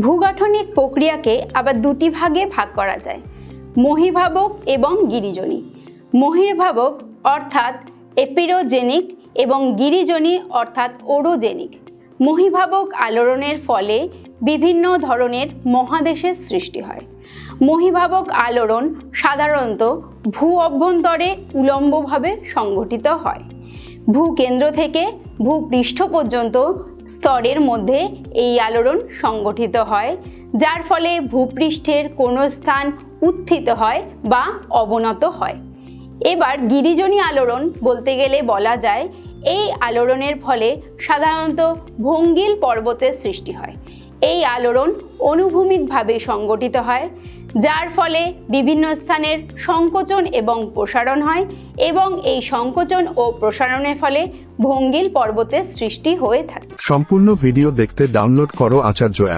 ভূগাঠনিক প্রক্রিয়াকে আবার দুটি ভাগে ভাগ করা যায়, মহিভাবক এবং গিরিজনী। মহির্ভাবক অর্থাৎ এপিরোজেনিক এবং গিরিজনী অর্থাৎ ওরোজেনিক। মহিভাবক আলোড়নের ফলে বিভিন্ন ধরনের মহাদেশের সৃষ্টি হয়। মহিভাবক আলোড়ন সাধারণত ভূ অভ্যন্তরে উলম্বভাবে সংঘটিত হয়। ভূকেন্দ্র থেকে ভূপৃষ্ঠ পর্যন্ত স্তরের মধ্যে এই আলোড়ন সংগঠিত হয়, যার ফলে ভূপৃষ্ঠের কোনো স্থান উত্থিত হয় বা অবনত হয়। এবার গিরিজনী আলোড়ন বলতে গেলে বলা যায়, এই আলোড়নের ফলে সাধারণত ভঙ্গিল পর্বতের সৃষ্টি হয়। এই আলোড়ন অনুভূমিকভাবে সংগঠিত হয় যার ফলে বিভিন্ন স্থানের সংকোচন এবং প্রসারণ হয় এবং এই সংকোচন ও প্রসারণের ফলে ভঙ্গিল পর্বতের সৃষ্টি হয়ে থাকে। সম্পূর্ণ ভিডিও দেখতে ডাউনলোড করো আচার্য অ্যাপ।